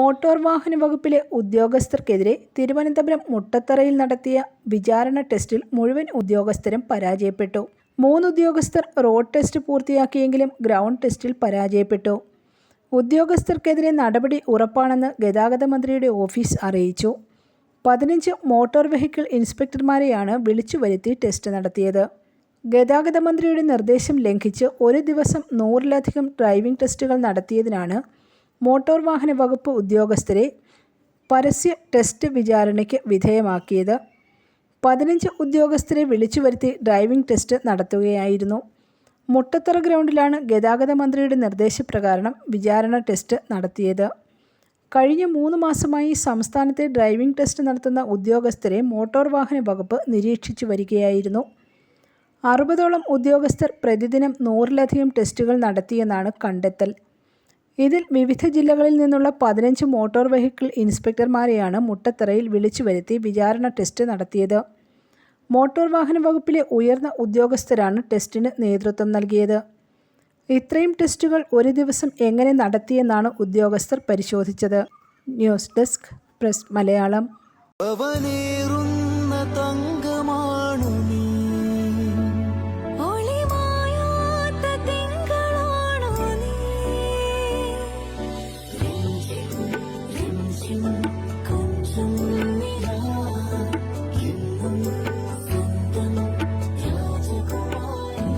Motor വാഹന വകുപ്പിലെ ഉദ്യോഗസ്ഥർക്കെതിരെ തിരുവനന്തപുരം മുട്ടത്തറയിൽ നടത്തിയ വിചാരണ ടെസ്റ്റിൽ മുഴുവൻ ഉദ്യോഗസ്ഥരും പരാജയപ്പെട്ടു. മൂന്ന് ഉദ്യോഗസ്ഥർ റോഡ് ടെസ്റ്റ് പൂർത്തിയാക്കിയെങ്കിലും ഗ്രൗണ്ട് ടെസ്റ്റിൽ പരാജയപ്പെട്ടു. ഉദ്യോഗസ്ഥർക്കെതിരെ നടപടി ഉറപ്പാണെന്ന് ഗതാഗത മന്ത്രിയുടെ ഓഫീസ് അറിയിച്ചു. പതിനഞ്ച് മോട്ടോർ വെഹിക്കിൾ ഇൻസ്പെക്ടർമാരെയാണ് വിളിച്ചു വരുത്തി ടെസ്റ്റ് നടത്തിയത്. ഗതാഗത മന്ത്രിയുടെ നിർദ്ദേശം ലംഘിച്ച് ഒരു ദിവസം നൂറിലധികം ഡ്രൈവിംഗ് ടെസ്റ്റുകൾ നടത്തിയതിനാണ് മോട്ടോർ വാഹന വകുപ്പ് ഉദ്യോഗസ്ഥരെ പരസ്യ ടെസ്റ്റ് വിചാരണയ്ക്ക് വിധേയമാക്കിയത്. പതിനഞ്ച് ഉദ്യോഗസ്ഥരെ വിളിച്ചു വരുത്തി ഡ്രൈവിംഗ് ടെസ്റ്റ് നടത്തുകയായിരുന്നു. മുട്ടത്തറ ഗ്രൗണ്ടിലാണ് ഗതാഗത മന്ത്രിയുടെ നിർദ്ദേശപ്രകാരം വിചാരണ ടെസ്റ്റ് നടത്തിയത്. കഴിഞ്ഞ മൂന്ന് മാസമായി സംസ്ഥാനത്തെ ഡ്രൈവിംഗ് ടെസ്റ്റ് നടത്തുന്ന ഉദ്യോഗസ്ഥരെ മോട്ടോർ വാഹന വകുപ്പ് നിരീക്ഷിച്ചു വരികയായിരുന്നു. അറുപതോളം ഉദ്യോഗസ്ഥർ പ്രതിദിനം നൂറിലധികം ടെസ്റ്റുകൾ നടത്തിയെന്നാണ് കണ്ടെത്തൽ. ഇതിൽ വിവിധ ജില്ലകളിൽ നിന്നുള്ള പതിനഞ്ച് മോട്ടോർ വെഹിക്കിൾ ഇൻസ്പെക്ടർമാരെയാണ് മുട്ടത്തറയിൽ വിളിച്ചു വരുത്തി വിചാരണ ടെസ്റ്റ് നടത്തിയത്. മോട്ടോർ വാഹന വകുപ്പിലെ ഉയർന്ന ഉദ്യോഗസ്ഥരാണ് ടെസ്റ്റിന് നേതൃത്വം നൽകിയത്. ഇത്രയും ടെസ്റ്റുകൾ ഒരു ദിവസം എങ്ങനെ നടത്തിയെന്നാണ് ഉദ്യോഗസ്ഥർ പരിശോധിച്ചത്. News desk press Malayalam.